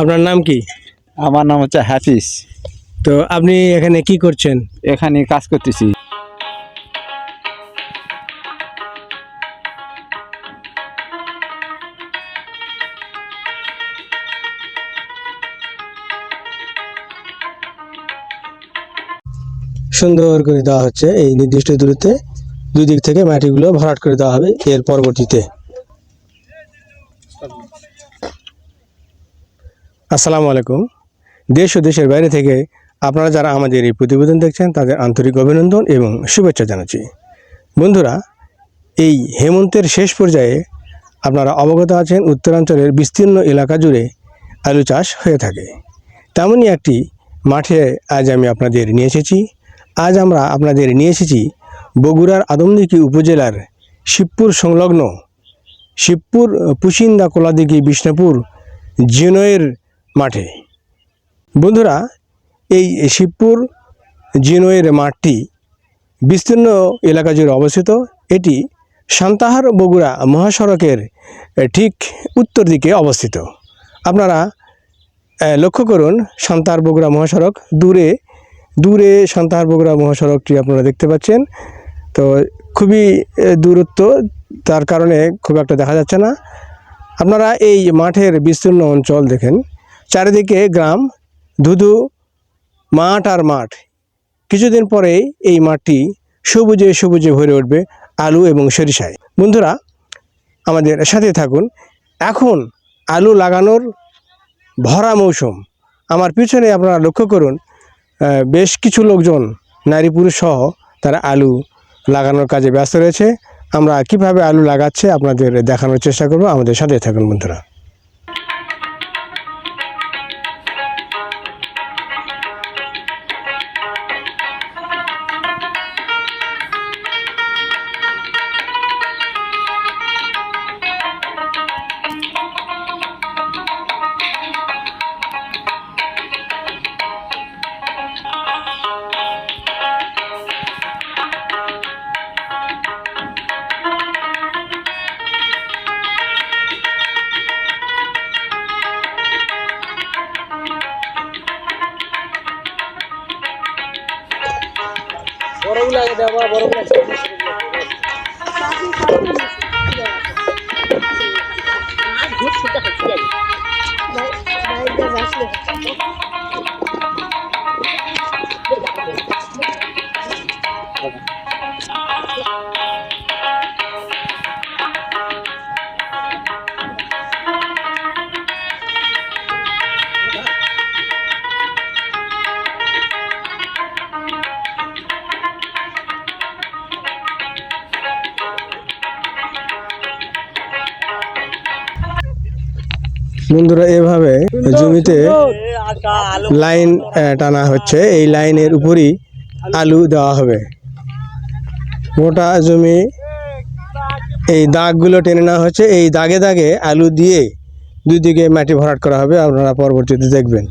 আপনার নাম কি? আমার নাম হচ্ছে হাফিজ। তো আপনি এখানে কি করছেন? এখানে কাজ করতেছি। সুন্দর করে দেওয়া হচ্ছে এই নির্দিষ্ট দূরত্বে। দুই দিক থেকে মাটিগুলো ভরাট করে দেওয়া হবে এর পরবর্তীতে। আসসালামু আলাইকুম। দেশ ও দেশের বাইরে থেকে আপনারা যারা আমাদের এই প্রতিবেদন দেখছেন, তাদের আন্তরিক অভিনন্দন এবং শুভেচ্ছা জানাচ্ছি। বন্ধুরা, এই হেমন্তের শেষ পর্যায়ে আপনারা অবগত আছেন, উত্তরাঞ্চলের বিস্তীর্ণ এলাকা জুড়ে আলু চাষ হয়ে থাকে। তেমনই একটি মাঠে আজ আমি আপনাদের নিয়ে এসেছি। আজ আমরা আপনাদের নিয়ে এসেছি বগুড়ার আদমদিঘি উপজেলার শিবপুর সংলগ্ন শিবপুর, পুশিন্দা কোলাদিঘি, বিষ্ণুপুর, জিনয়ের মাঠে। বন্ধুরা, এই শিবপুর জিনোয়ের মাঠটি বিস্তীর্ণ এলাকা জুড়ে অবস্থিত। এটি সান্তাহার বগুড়া মহাসড়কের ঠিক উত্তর দিকে অবস্থিত। আপনারা লক্ষ্য করুন, সান্তাহার বগুড়া মহাসড়ক দূরে দূরে সান্তাহার বগুড়া মহাসড়কটি আপনারা দেখতে পাচ্ছেন। তো, খুবই দূরত্ব, তার কারণে খুব একটা দেখা যাচ্ছে না। আপনারা এই মাঠের বিস্তীর্ণ অঞ্চল দেখেন। চারিদিকে গ্রাম, ধুধু, মাঠ আর মাঠ। কিছুদিন পরেই এই মাঠটি সবুজে সবুজে ভরে উঠবে আলু এবং সরিষায়। বন্ধুরা, আমাদের সাথে থাকুন। এখন আলু লাগানোর ভরা মৌসুম। আমার পিছনে আপনারা লক্ষ্য করুন বেশ কিছু লোকজন, নারী পুরুষ সহ তারা আলু লাগানোর কাজে ব্যস্ত রয়েছে। আমরা কীভাবে আলু লাগাচ্ছে আপনাদের দেখানোর চেষ্টা করব। আমাদের সাথে থাকুন বন্ধুরা। বন্ধুরা এভাবে জমিতে লাইন টানা হচ্ছে। এই লাইনের উপরই আলু দেওয়া হবে। গোটা জমি এই দাগগুলো টেনে নেওয়া হচ্ছে। এই দাগে দাগে আলু দিয়ে দুই দিকে মাটি ভরাট করা হবে। আপনারা পরবর্তীতে দেখবেন।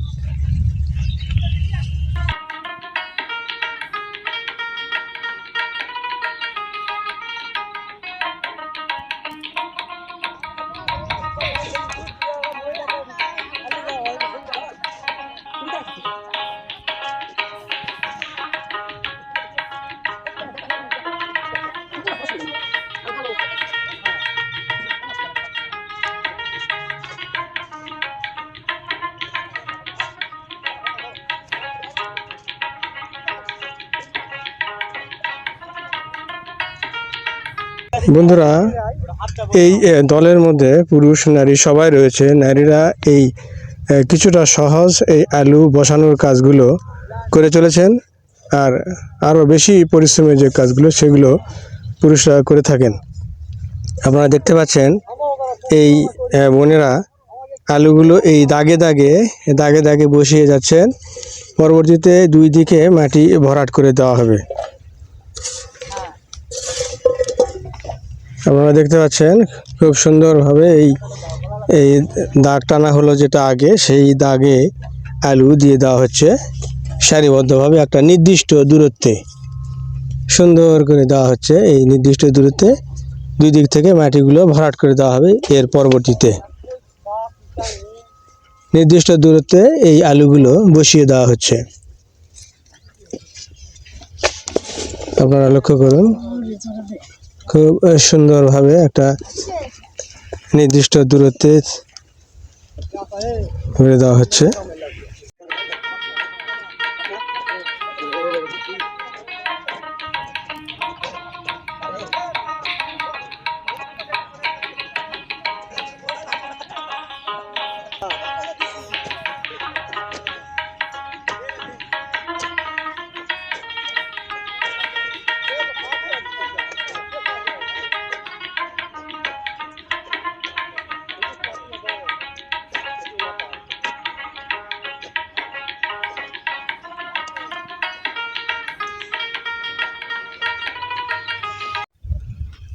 বন্ধুরা, এই দলের মধ্যে পুরুষ, নারী সবাই রয়েছে। নারীরা এই কিছুটা সহজ এই আলু বসানোর কাজগুলো করে চলেছেন। আর আরও বেশি পরিশ্রমের যে কাজগুলো, সেগুলো পুরুষরা করে থাকেন। আপনারা দেখতে পাচ্ছেন, এই বোনেরা আলুগুলো এই দাগে দাগে দাগে দাগে বসিয়ে যাচ্ছেন। পরবর্তীতে দুই দিকে মাটি ভরাট করে দেওয়া হবে। আপনারা দেখতে পাচ্ছেন খুব সুন্দরভাবে এই এই দাগ টানা হলো যেটা আগে, সেই দাগে আলু দিয়ে দেওয়া হচ্ছে। সারিবদ্ধভাবে একটা নির্দিষ্ট দূরত্বে সুন্দর করে দেওয়া হচ্ছে। এই নির্দিষ্ট দূরত্বে দুই দিক থেকে মাটিগুলো ভরাট করে দেওয়া হবে এর পরবর্তীতে। নির্দিষ্ট দূরত্বে এই আলুগুলো বসিয়ে দেওয়া হচ্ছে। আপনারা লক্ষ্য করুন। খুব সুন্দরভাবে একটা নির্দিষ্ট দূরত্বে ঘুরে দেওয়া হচ্ছে।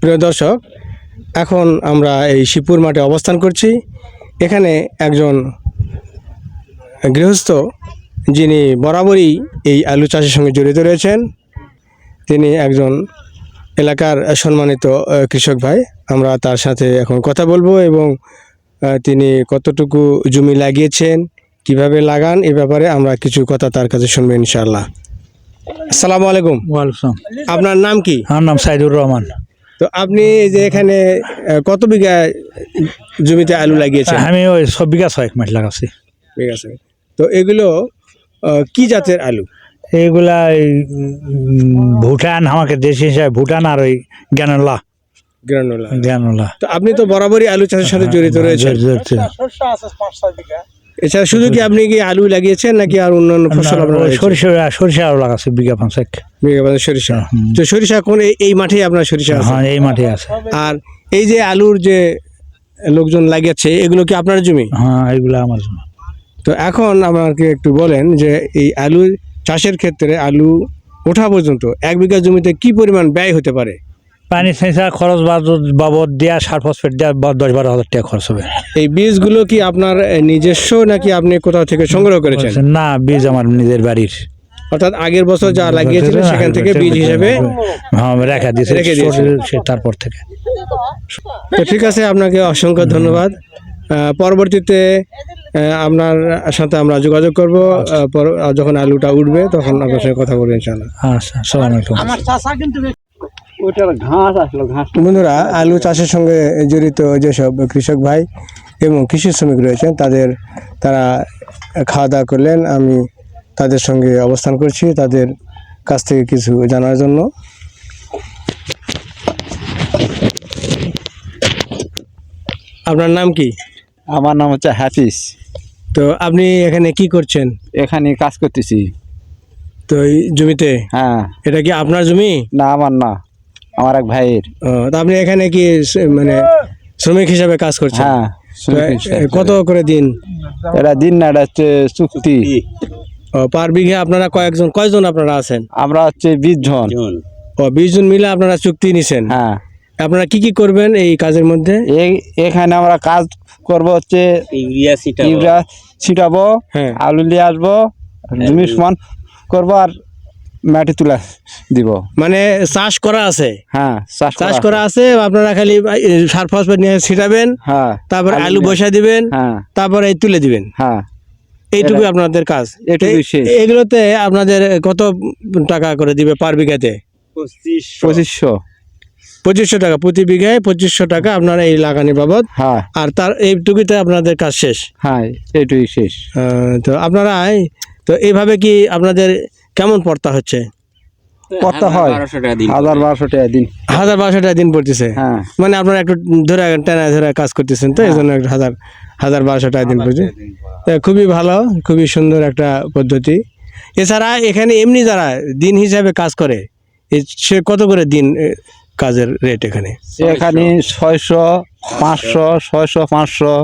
প্রিয় দর্শক এখন আমরা এই শিবপুর মাঠে অবস্থান করছি। এখানে একজন গৃহস্থ যিনি বরাবরই এই আলু চাষের সঙ্গে জড়িত রয়েছেন। তিনি একজন এলাকার সম্মানিত কৃষক ভাই। আমরা তার সাথে এখন কথা বলব এবং তিনি কতটুকু জমি লাগিয়েছেন কীভাবে লাগান এ ব্যাপারে আমরা কিছু কথা তার কাছে শুনব ইনশাআল্লাহ। আসসালামু আলাইকুম। ওয়ালাইকুম আপনার নাম কি? আমার নাম সাইদুর রহমান। তো আপনি যে এখানে কত বিঘা জমিতে আলু লাগিয়েছেন? আমি ওই সব বিঘা ছয়েক মাঠ লাগাচ্ছি ঠিক আছে। তো এগুলো কি জাতের আলু? এইগুলা এই, ভুটান আমাকে দেশ হিসাবে ভুটান আর ওই জ্ঞানলা গ্রানুলা। জ্ঞানলা তো আপনি তো বরাবরই আলু চাষের সাথে জড়িত রয়েছেন। এছাড়া শুধু কি আপনি কি আলু লাগিয়েছেন নাকি আর অন্যান্য ফসল আপনার লাগিয়েছেন? সরিষা সরিষাও লাগাচ্ছে বিঘা পাঁচেক। বিঘা বাদে সরিষা। তো সরিষা কোন এই- মাঠেই আপনার সরিষা আছে? হ্যাঁ এই মাঠে আছে। আর এই যে আলুর যে লোকজন লাগিয়েছে এগুলো কি আপনার জমি? হ্যাঁ এইগুলা আমার জন্য তো এখন আমাকে একটু বলেন যে এই আলু চাষের ক্ষেত্রে আলু ওঠা পর্যন্ত এক বিঘা জমিতে কি পরিমাণ ব্যয় হতে পারে? পানি সেঁচা খরচ বাবদ বাবদ দেওয়া সার ফসফেট দেওয়া দশ বারো হাজার টাকা খরচ হবে। এই বীজগুলো কি আপনার নিজস্ব নাকি আপনি কোথাও থেকে সংগ্রহ করেছেন? না বীজ আমার নিজের বাড়ির। অর্থাৎ আগের বছর যা লাগিয়েছিলেন সেখান থেকে বীজ হিসেবে হ্যাঁ রেখা দিয়েছে রেখে দিয়েছে। সে- তারপর থেকে। তো ঠিক আছে আপনাকে অসংখ্য ধন্যবাদ। পরবর্তীতে আপনার সাথে আমরা যোগাযোগ করব। পর- যখন আলুটা উঠবে তখন আপনার সঙ্গে কথা বলব ইনশাআল্লাহ। আচ্ছা সালাম ওইটার ঘাস আসলো ঘাস বন্ধুরা আলু চাষের সঙ্গে জড়িত যেসব কৃষক ভাই এবং কৃষি শ্রমিক রয়েছেন তাদের তারা খাওয়া দাওয়া করলেন। আমি তাদের সঙ্গে অবস্থান করছি তাদের কাছ থেকে কিছু জানার জন্য। আপনার নাম কি? আমার নাম হচ্ছে হাফিজ। তো আপনি এখানে কি করছেন? এখানে কাজ করতেছি। তো এই জমিতে? হ্যাঁ। এটা কি আপনার জমি? না আমার না। আমার এক ভাইয়ের। ও, তা আপনি এখানে কি মানে শ্রমিক হিসাবে কাজ করছেন? হ্যাঁ কত করে। দিন? এটা দিন না এটা হচ্ছে চুক্তি। পার বিঘে আপনারা কয়েকজন কয়জন আপনারা আছেন? আমরা হচ্ছে বিশ জন। ও বিশ জন মিলে আপনারা চুক্তি নিছেন? হ্যাঁ। আপনারা কি কি করবেন এই কাজের মধ্যে? এই এখানে আমরা কাজ করব হচ্ছে ইউরিয়া ছিটাবো। হ্যাঁ। আলু নিয়ে আসব জমি সমান করব আর মাটি তুলা দিব। মানে চাষ করা আছে? হ্যাঁ চাষ চাষ করা আছে। আপনারা খালি সার ফসফেট নিয়ে ছিটাবেন হ্যাঁ তারপরে আলু বসা দিবেন হ্যাঁ। তারপরে এই তুলে দিবেন। হ্যাঁ। এইটুকুই আপনাদের কাজ। এগুলোতে আপনাদের কত টাকা করে দিবে পার বিঘাতে? পঁচিশশো। পঁচিশশো। টাকা প্রতি বিঘায় পঁচিশশো টাকা আপনারা এই লাগানি বাবদ। হ্যাঁ। আর তার এইটুকুতে আপনাদের কাজ শেষ। হ্যাঁ এটুকুই শেষ। তো আপনারা এই- তো এইভাবে কি আপনাদের কেমন পড়তা হচ্ছে? কত হয়। হাজার বারোশো টাকা দিন। হাজার বারোশো টাকা দিন পড়তেছে? হ্যাঁ। মানে আপনারা একটু ধরে টেনা ধরে কাজ করতেছেন তো এই জন্য একটু হাজার হাজার বারোশো টাকা দিন পড়ছে। খুবই ভালো খুবই সুন্দর একটা পদ্ধতি। এছাড়া এখানে এমনি যারা দিন হিসাবে কাজ করে সে কত করে দিন কাজের রেট এখানে? এখানে ছয়শো পাঁচশো ছয়শো পাঁচশো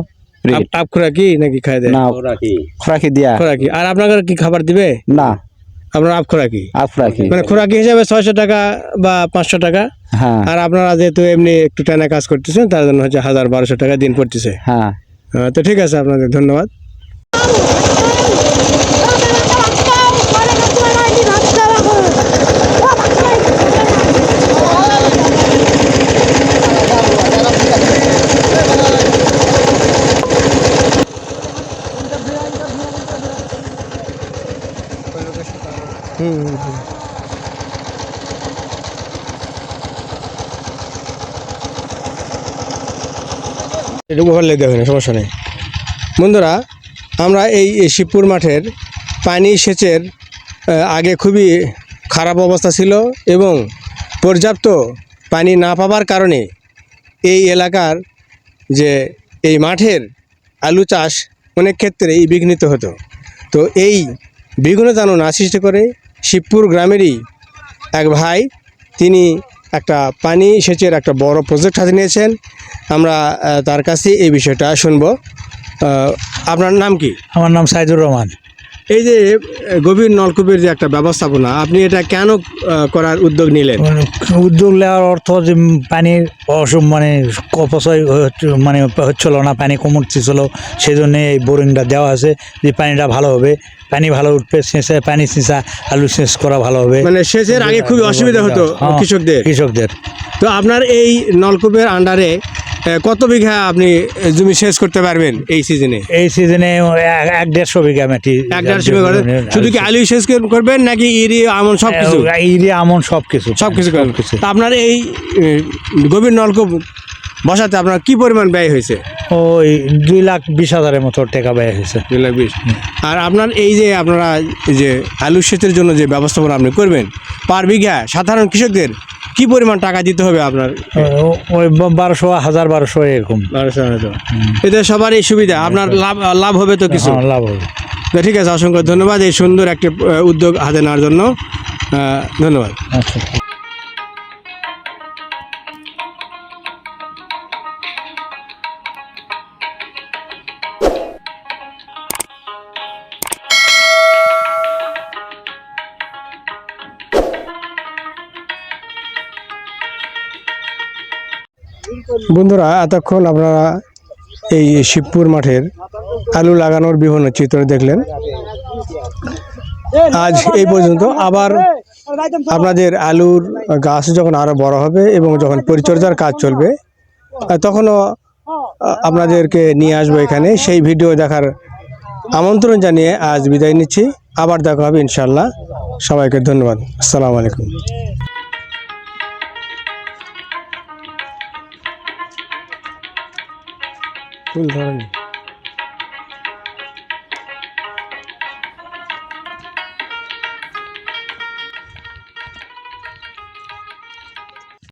টাপ আপ খোরাকি নাকি খাই দেয়? না খোরাকি। দিয়া। খোরাকি। আর আপনাদের কি খাবার দিবে? না। আপনার আপ খোরাকি? আপ খোরাকি। মানে খোরাকি হিসাবে ছয়শো টাকা বা পাঁচশো টাকা। হ্যাঁ। আর আপনারা যেহেতু এমনি একটু টানা কাজ করতেছেন তার জন্য হচ্ছে হাজার বারোশো টাকা দিন পড়তেছে। হ্যাঁ। তো ঠিক আছে আপনাদের ধন্যবাদ। হুম এটুকু ওভারলে দেওয়া হয় না সমস্যা নেই। বন্ধুরা, আমরা এই শিবপুর মাঠের পানি সেচের আগে খুবই খারাপ অবস্থা ছিল এবং পর্যাপ্ত পানি না পাওয়ার কারণে এই এলাকার যে এই মাঠের আলু চাষ অনেক ক্ষেত্রেই বিঘ্নিত হতো। তো এই বিঘ্নতা না সৃষ্টি করে শিবপুর গ্রামেরই এক ভাই, তিনি একটা পানি সেচের একটা বড় প্রজেক্ট হাতে নিয়েছেন। আমরা তার কাছে এই বিষয়টা শুনব। আপনার নাম কি? আমার নাম সাইদুর রহমান। এই যে গভীর নলকূপের যে একটা ব্যবস্থাপনা আপনি এটা কেন করার উদ্যোগ নিলেন? উদ্যোগ নেওয়ার অর্থ যে পানির অসুখ মানে অপচয় মানে হচ্ছিল না পানি কমুচ্ছিল সেই জন্য এই বোরিংটা দেওয়া আছে যে পানিটা ভালো হবে। পানি ভালো উঠবে সেচে পানি সিঁচা আলু সেচ করা ভালো হবে। মানে সেচের আগে খুবই অসুবিধা হতো হ্যাঁ, কৃষকদের। কৃষকদের। তো আপনার এই নলকূপের আন্ডারে কত বিঘা আপনি জমি সেচ করতে পারবেন এই সিজনে? এই সিজনে এক- দেড়শো বিঘা মাটি এক দেড়শো বিঘা শুধু কি আলু কর- করবেন নাকি ইরি আমন সব কিছু ইউরিয়া আমন সব কিছু সব কিছু আপনার এই গভীর নলকূপ বসাতে আপনার কি পরিমাণ ব্যয় হয়েছে? ওই দুই লাখ বিশ হাজারের মতো টাকা ব্যয় হয়েছে। দুই লাখ বিশ। আর আপনার এই যে আপনারা যে আলু সেচের জন্য যে ব্যবস্থাপনা আপনি করবেন পার বিঘা সাধারণ কৃষকদের কি পরিমাণ টাকা দিতে হবে আপনার? ওই বারোশো হাজার বারোশো এরকম। এতে সবারই সুবিধা আপনার লাভ লাভ হবে তো কিছু? হ্যাঁ, লাভ হবে। তো ঠিক আছে অসংখ্য ধন্যবাদ এই সুন্দর একটি উদ্যোগ হাতে নেওয়ার জন্য। ধন্যবাদ। আচ্ছা। বন্ধুরা, এতক্ষণ আপনারা এই শিবপুর মাঠের আলু লাগানোর বিভিন্ন চিত্র দেখলেন। আজ এই পর্যন্ত আবার আপনাদের আলুর গাছ যখন আরও বড় হবে এবং যখন পরিচর্যার কাজ চলবে, তখনও আপনাদেরকে নিয়ে আসব এখানে। সেই ভিডিও দেখার আমন্ত্রণ জানিয়ে আজ বিদায় নিচ্ছি। আবার দেখা হবে ইনশাল্লাহ সবাইকে ধন্যবাদ। আসসালামু আলাইকুম। 그런 사람이